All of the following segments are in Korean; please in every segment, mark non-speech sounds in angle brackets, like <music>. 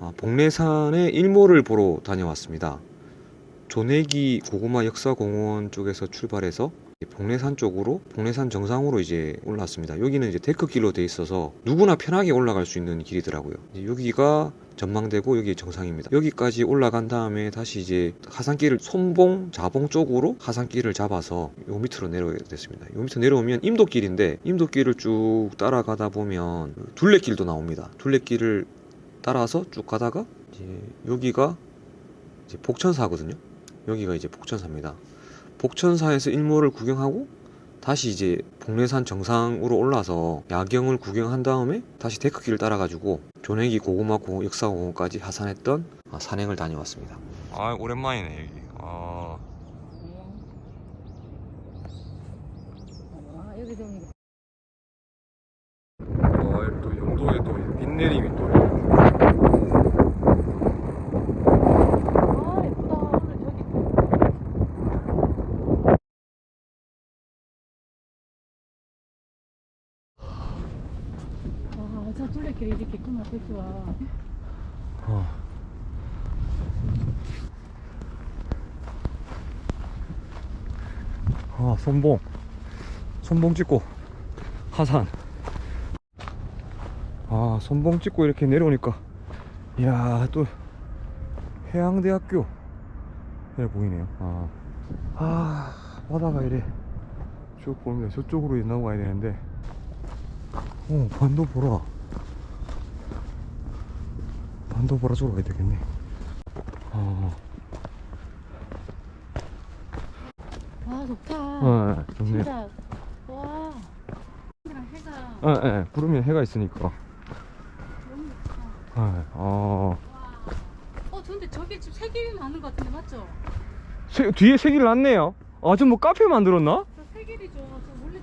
아, 복례산의 일몰을 보러 다녀왔습니다. 조내기 고구마 역사공원 쪽에서 출발해서 복례산 쪽으로 복례산 정상으로 이제 올라왔습니다. 여기는 이제 데크길로 돼 있어서 누구나 편하게 올라갈 수 있는 길이더라고요. 여기가 전망대고 여기 정상입니다. 여기까지 올라간 다음에 다시 이제 하산길을 손봉, 자봉 쪽으로 하산길을 잡아서 요 밑으로 내려오게 됐습니다. 요 밑으로 내려오면 임도길인데 임도길을 쭉 따라가다 보면 둘레길도 나옵니다. 둘레길을 따라서 쭉 가다가 이제 여기가 이제 복천사거든요. 여기가 이제 복천사입니다. 복천사에서 일몰을 구경하고 다시 이제 복례산 정상으로 올라서 야경을 구경한 다음에 다시 데크길을 따라가지고 조내기 고구마 고 역사 공원까지 하산했던 아, 산행을 다녀왔습니다. 아 오랜만이네 여기. 아 아, 여기 좀 어, 또 영도에 또빛 내림이 또 아, 예쁘다. 오늘 저기. 아, 저 둘레길 이렇게 있구나, 됐어. 어. 아, 손봉. 손봉 찍고 하산. 아, 손봉 찍고 이렇게 내려오니까 이야, 또 해양대학교 이래 보이네요. 아. 아, 바다가 이래 쭉 보입니다. 저쪽으로 넘어가야 되는데. 어, 반도 보라. 보라 쪽으로 가야 되겠네. 어, 와, 좋다. 어, 예, 좋네요. 진짜. 와. 이랑 해가 예, 예, 구름이 해가 있으니까. 너무 좋다. 예, 어, 와. 어, 근데 저기 지금 세 길이 나는 것 같은데, 맞죠? 세, 뒤에 세길 났네요. 아, 좀 뭐 카페 만들었나? 저세 길이죠. 저 원래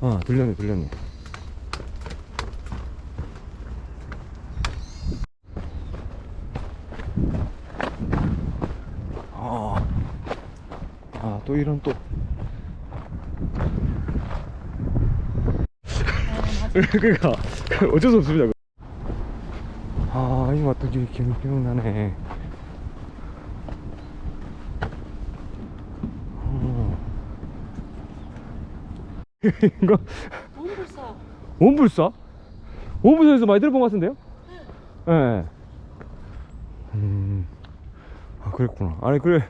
아, 들렸네, 들렸네. 아, 아, 또 이런 또. 네. 그니까, 어쩔 수 없습니다. 아, 이 맛도 기억, 기억, 기억나네. 어. <laughs> 이거, 불싸. 원불사? 원불사에서 많이 들어본 것 같은데요? 예. 네. 음, 아, 그랬구나. 아니, 그래.